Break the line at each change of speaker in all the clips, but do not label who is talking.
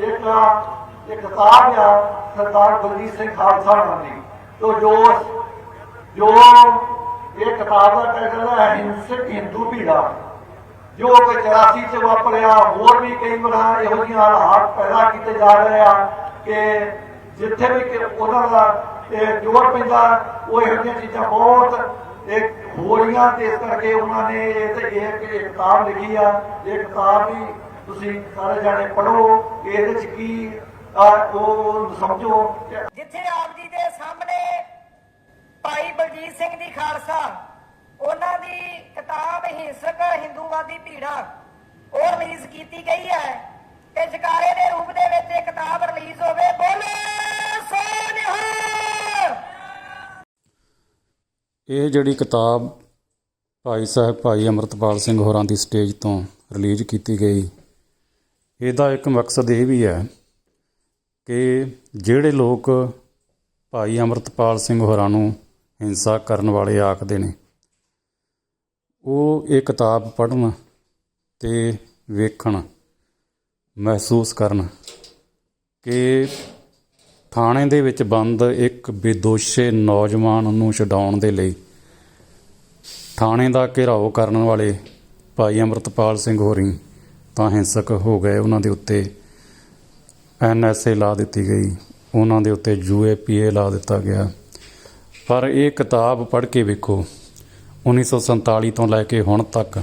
ਇੱਕ ਇੱਕ ਕਿਤਾਬ ਆ, ਸਰਦਾਰ ਬਲਜੀਤ ਸਿੰਘ ਖਾਲਸਾ ਹੋਣਾ ਦੀ ਤੋ ਜੋ ਜੋ ਇਹ ਕਿਤਾਬ ਦਾ ਟਾਈਟਲ ਹੈ, ਹਿੰਸਕ ਹਿੰਦੂ ਪੀੜਾ ਜੋ ਕਿ 84 ਚ ਵਾਪਰਿਆ, ਹੋਰ ਵੀ ਕਈ ਵਾਰ ਇਹੋ ਜਿਹੀਆਂ ਹਾਲਾਤ ਪੈਦਾ ਕੀਤੇ ਜਾ ਰਹੇ ਆ ਕਿ ਜਿੱਥੇ ਵੀ ਕਿ ਉਹਨਾਂ ਦਾ ਜੋਰ ਪੈਂਦਾ ਉਹ ਇਹੋ ਜਿਹੀਆਂ ਚੀਜ਼ਾਂ ਬਹੁਤ ਇੱਕ ਹੋ ਰਹੀਆਂ ਤੇ ਇਸ ਕਰਕੇ ਉਹਨਾਂ ਨੇ ਇਹ ਤੇ ਇਹ ਕਿਤਾਬ ਲਿਖੀ ਆ, ਇਹ ਕਿਤਾਬ ਵੀ ਤੁਸੀਂ ਸਾਰੇ ਜਾਣੇ ਪੜ੍ਹੋ ਇਹਦੇ ਚ ਕੀ ਆ ਉਹ ਸਮਝੋ।
ਜਿੱਥੇ ਆਪ ਜੀ ਦੇ ਸਾਹਮਣੇ ਭਾਈ ਬਲਜੀਤ ਸਿੰਘ ਦੀ ਖਾਲਸਾ ਉਹਨਾਂ ਦੀ ਕਿਤਾਬ ਹਿੰਸਕ ਹਿੰਦੂਵਾਦੀ ਭੀੜਾ ਉਹ ਰਿਲੀਜ਼ ਕੀਤੀ ਗਈ ਹੈ। ਤੇ ਜਕਾਰੇ ਦੇ ਰੂਪ ਦੇ ਵਿੱਚ ਇਹ ਕਿਤਾਬ ਰਿਲੀਜ਼ ਹੋਵੇ ਬੋਲੇ
ਇਹ ਜਿਹੜੀ ਕਿਤਾਬ ਭਾਈ ਸਾਹਿਬ ਭਾਈ ਅਮਰਤਪਾਲ ਸਿੰਘ ਹੋਰਾਂ ਦੀ ਸਟੇਜ ਤੋਂ ਰਿਲੀਜ਼ ਕੀਤੀ ਗਈ ਇਹਦਾ ਇੱਕ ਮਕਸਦ ਇਹ ਵੀ ਹੈ ਕਿ ਜਿਹੜੇ ਲੋਕ ਭਾਈ ਅਮਰਤਪਾਲ ਸਿੰਘ ਹੋਰਾਂ ਨੂੰ ਹਿੰਸਾ ਕਰਨ ਵਾਲੇ ਆਖਦੇ ਨੇ, ਉਹ ਇਹ ਕਿਤਾਬ ਪੜ੍ਹਨ ਤੇ ਵੇਖਣ, ਮਹਿਸੂਸ ਕਰਨ ਕਿ ਥਾਣੇ ਦੇ ਵਿੱਚ ਬੰਦ ਇੱਕ ਬੇਦੋਸ਼ੇ ਨੌਜਵਾਨ ਨੂੰ ਛਡਾਉਣ ਦੇ ਲਈ ਥਾਣੇ ਦਾ ਘਿਰਾਓ ਕਰਨ ਵਾਲੇ ਭਾਈ ਅਮਰਤਪਾਲ ਸਿੰਘ ਹੋਰੀ ਤਾਂ ਹਿੰਸਕ ਹੋ ਗਏ। ਉਹਨਾਂ ਦੇ ਉੱਤੇ ਐਨਐਸਏ ਲਾ ਦਿੱਤੀ ਗਈ। ਉਹਨਾਂ ਦੇ ਉੱਤੇ ਯੂਏਪੀਏ ਲਾ ਦਿੱਤਾ ਗਿਆ। ਪਰ ਇਹ ਕਿਤਾਬ ਪੜ੍ਹ ਕੇ ਵੇਖੋ 1947 ਤੋਂ ਲੈ ਕੇ ਹੁਣ ਤੱਕ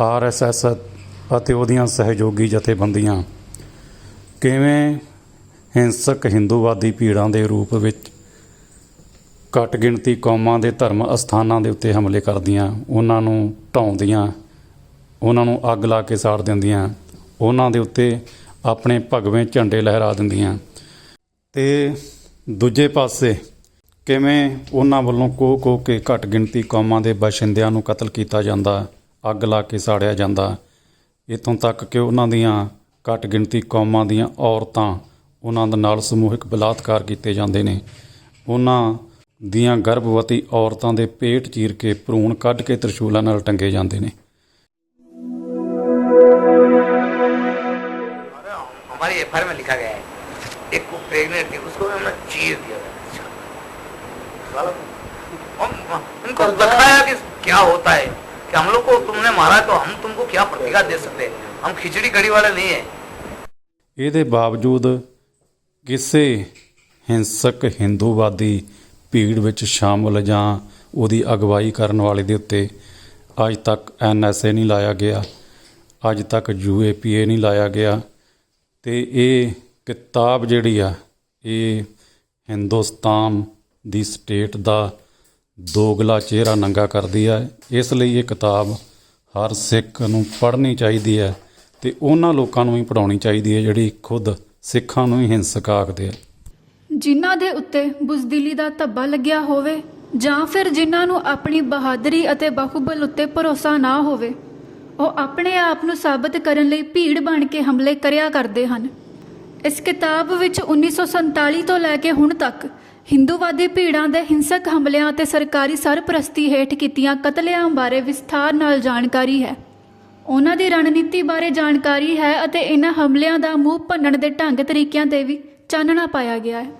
ਆਰਐਸਐਸ ਅਤੇ ਉਹਦੀਆਂ ਸਹਿਯੋਗੀ ਜਥੇਬੰਦੀਆਂ ਕਿਵੇਂ ਹਿੰਸਕ ਹਿੰਦੂਵਾਦੀ ਭੀੜਾਂ ਦੇ ਰੂਪ ਵਿੱਚ ਘੱਟ ਗਿਣਤੀ ਕੌਮਾਂ ਦੇ ਧਰਮ ਅਸਥਾਨਾਂ ਦੇ ਉੱਤੇ ਹਮਲੇ ਕਰਦੀਆਂ, ਉਹਨਾਂ ਨੂੰ ਢਾਉਂਦੀਆਂ ਉਹਨਾਂ ਨੂੰ ਅੱਗ ਲਾ ਕੇ ਸਾੜ ਦਿੰਦੀਆਂ, ਉਹਨਾਂ ਦੇ ਉੱਤੇ ਆਪਣੇ ਭਗਵੇਂ ਝੰਡੇ ਲਹਿਰਾ ਦਿੰਦੀਆਂ। ਤੇ ਦੂਜੇ ਪਾਸੇ ਕਿਵੇਂ ਉਹਨਾਂ ਵੱਲੋਂ ਕੋ ਕੋ ਕੇ ਘੱਟ ਗਿਣਤੀ ਕੌਮਾਂ ਦੇ ਬਾਸ਼ਿੰਦਿਆਂ ਨੂੰ ਕਤਲ ਕੀਤਾ ਜਾਂਦਾ, ਅੱਗ ਲਾ ਕੇ ਸਾੜਿਆ ਜਾਂਦਾ ਇਤੋਂ ਤੱਕ ਕਿ ਉਹਨਾਂ ਦੀਆਂ ਘੱਟ ਗਿਣਤੀ ਕੌਮਾਂ ਦੀਆਂ ਔਰਤਾਂ ਉਹਨਾਂ ਦੇ ਨਾਲ ਸਮੂਹਿਕ ਬਲਾਤਕਾਰ ਕੀਤੇ ਜਾਂਦੇ ਨੇ। ਉਹਨਾਂ ਦੀਆਂ ਗਰਭਵਤੀ ਔਰਤਾਂ ਦੇ ਪੇਟ ਚੀਰ ਕੇ ਭਰੂਣ ਕੱਢ ਕੇ ਤ੍ਰਿਸ਼ੂਲਾਂ ਨਾਲ ਟੰਗੇ ਜਾਂਦੇ ਨੇ।
एफ में लिखा गया है एक को प्रेग्नेंट थी उसको हमने चीर दिया साला हम उनको बताया कि क्या होता है कि हम लोग को तुमने मारा तो हम तुमको क्या प्रतिकार दे सकते हैं हम खिचड़ी कड़ी वाले नहीं है
ਇਹਦੇ ਬਾਵਜੂਦ ਕਿਸੇ ਹਿੰਸਕ ਹਿੰਦੂਵਾਦੀ ਭੀੜ ਵਿੱਚ ਸ਼ਾਮਲ ਜਾਂ ਉਹਦੀ ਅਗਵਾਈ ਕਰਨ ਵਾਲੇ ਦੇ ਉੱਤੇ ਅੱਜ ਤੱਕ ਐਨਐਸਏ ਨਹੀਂ ਲਾਇਆ ਗਿਆ ਅੱਜ ਤੱਕ ਯੂਏਪੀਏ ਨਹੀਂ ਲਾਇਆ ਗਿਆ ਤੇ ਇਹ ਕਿਤਾਬ ਜਿਹੜੀ ਆ, ਇਹ ਹਿੰਦੁਸਤਾਨ ਦੀ ਸਟੇਟ ਦਾ ਦੋਗਲਾ ਚਿਹਰਾ ਨੰਗਾ ਕਰਦੀ ਹੈ ਇਸ ਲਈ ਇਹ ਕਿਤਾਬ ਹਰ ਸਿੱਖ ਨੂੰ ਪੜ੍ਹਨੀ ਚਾਹੀਦੀ ਹੈ ਤੇ ਉਹਨਾਂ ਲੋਕਾਂ ਨੂੰ ਵੀ ਪੜਾਉਣੀ ਚਾਹੀਦੀ ਹੈ ਜਿਹੜੀ ਖੁਦ ਸਿੱਖਾਂ ਨੂੰ ਹੀ ਹਿੰਸਕ ਆਖਦੇ ਆ।
ਜਿਨ੍ਹਾਂ ਦੇ ਉੱਤੇ ਬੁਜ਼ਦਿਲੀ ਦਾ ਧੱਬਾ ਲੱਗਿਆ ਹੋਵੇ ਜਾਂ ਫਿਰ ਜਿਨ੍ਹਾਂ ਨੂੰ ਆਪਣੀ ਬਹਾਦਰੀ ਅਤੇ ਬਾਹੂਬਲ ਉੱਤੇ ਭਰੋਸਾ ਨਾ ਹੋਵੇ। ਉਹ ਆਪਣੇ ਆਪ ਨੂੰ ਸਾਬਤ ਕਰਨ ਲਈ ਭੀੜ ਬਣ ਕੇ ਹਮਲੇ ਕਰਿਆ ਕਰਦੇ ਹਨ। ਇਸ ਕਿਤਾਬ ਵਿੱਚ 1947 ਤੋਂ ਲੈ ਕੇ ਹੁਣ ਤੱਕ ਹਿੰਦੂਵਾਦੀ ਭੀੜਾਂ ਦੇ ਹਿੰਸਕ ਹਮਲਿਆਂ ਅਤੇ ਸਰਕਾਰੀ ਸਰਪ੍ਰਸਤੀ ਹੇਠ ਕੀਤੀਆਂ ਕਤਲੇਆਮ ਬਾਰੇ ਵਿਸਥਾਰ ਨਾਲ ਜਾਣਕਾਰੀ ਹੈ। ਉਹਨਾਂ ਦੀ ਰਣਨੀਤੀ ਬਾਰੇ ਜਾਣਕਾਰੀ ਹੈ ਅਤੇ ਇਹਨਾਂ ਹਮਲਿਆਂ ਦਾ ਮੂੰਹ ਭੰਨਣ ਦੇ ਢੰਗ ਤਰੀਕਿਆਂ ਤੇ ਵੀ ਚਾਨਣਾ ਪਾਇਆ ਗਿਆ ਹੈ।